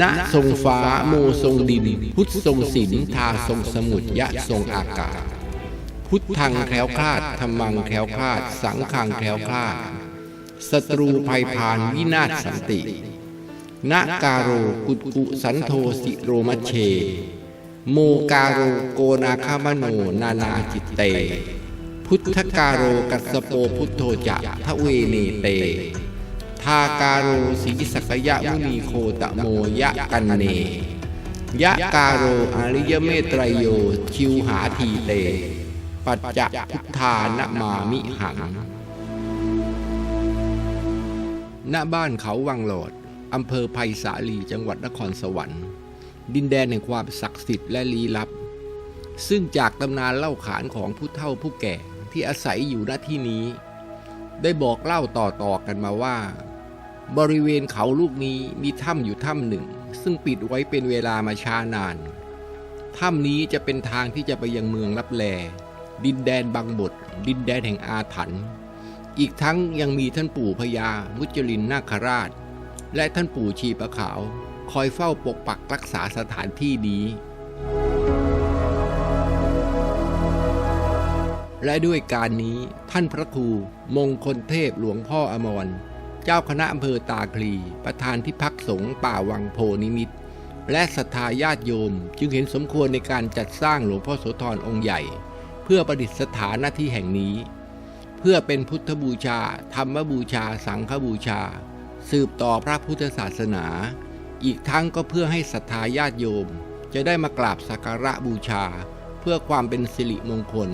ณทรงฟ้าโมทรงดิน พุทธทรงศิลทาทรงสมุทรยะทรงอากาศ พุทธังแคล้วคลาดธรรมังแคล้วคลาด สังฆังแคล้วคลาดศัตรูภัยพานวินาศสันตินาการโรกุตกุสันโทสิโรมเช โมการโรโกนาคามโนนานาจิตเต พุทธการโรกัสสโปพุทโธจะทะเวเนเต ทาการโรสีสักยะมุนีโคตะโมยะกันเน ยะการโรอริยเมตรโยชิวหาทีเต ปัจจะพุทธานะมามิหัง ณบ้านเขาวังหลอด อำเภอไผ่สาลีจังหวัดนครสวรรค์ ดินแดนแห่งความศักดิ์สิทธิ์และลี้ลับ ซึ่งจากตำนานเล่าขานของผู้เฒ่าผู้แก่ที่อาศัยอยู่ณที่นี้ ได้บอกเล่าต่อๆกันมาว่า บริเวณเขาลูกนี้มีถ้ำอยู่ถ้ำหนึ่ง ซึ่งปิดไว้เป็นเวลามาช้านาน ถ้ำนี้จะเป็นทางที่จะไปยังเมืองลับแล ดินแดนบางบท ดินแดนแห่งอาถรรพ์อีกทั้งยังมีท่านปู่พญามุจลินนาคราช และท่านปู่ชีประขาว คอยเฝ้าปกปักรักษาสถานที่นี้ และด้วยการนี้ท่านพระครูมงคลเทพหลวงพ่ออมร เจ้าคณะอำเภอตาคลี ประธานที่พักสงฆ์ป่าวังโพนิมิตและศรัทธาญาติโยม จึงเห็นสมควรในการจัดสร้างหลวงพ่อโสธรองค์ใหญ่ เพื่อประดิษฐานหน้าที่แห่งนี้ เพื่อเป็นพุทธบูชา ธรรมบูชา สังฆบูชา สืบต่อพระพุทธศาสนา อีกทั้งก็เพื่อให้ศรัทธาญาติโยม จะได้มากราบสักการะบูชา เพื่อความเป็นสิริมงคล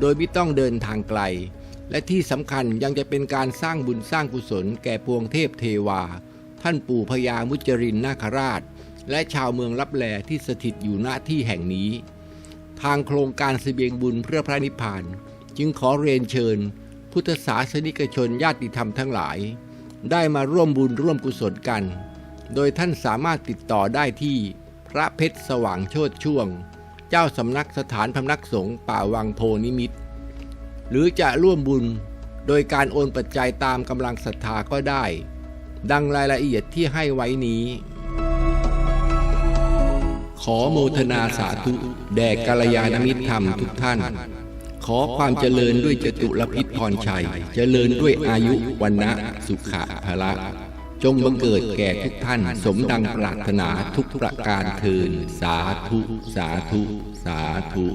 โดยไม่ต้องเดินทางไกล และที่สำคัญยังจะเป็นการสร้างบุญสร้างกุศลแก่ปวงเทพเทวา ท่านปู่พญามุจรินนาคราช และชาวเมืองลับแลที่สถิตอยู่ณที่แห่งนี้ ทางโครงการเสบียงบุญเพื่อพระนิพพาน จึงขอเรียนเชิญ พุทธศาสนิกชนญาติธรรมทั้งหลาย ได้มาร่วมบุญร่วมกุศลกัน โดยท่านสามารถติดต่อได้ที่พระเพชรสว่างโชดช่วง เจ้าสำนักสถานพำนักสงฆ์ป่าวังโพนิมิตรหรือจะร่วมบุญโดยการโอนปัจจัยตามกำลังศรัทธาก็ได้ ดังรายละเอียดที่ให้ไว้นี้ ขอโมทนาสาธุแด่กัลยาณมิตรธรรมทุกท่าน ขอความเจริญด้วยจตุรพิษพรชัย เจริญด้วยอายุวันนะสุขะภละ จงบังเกิดแก่ทุกท่านสมดังปรารถนาทุกประการเทินสาธุ สาธุ สาธุ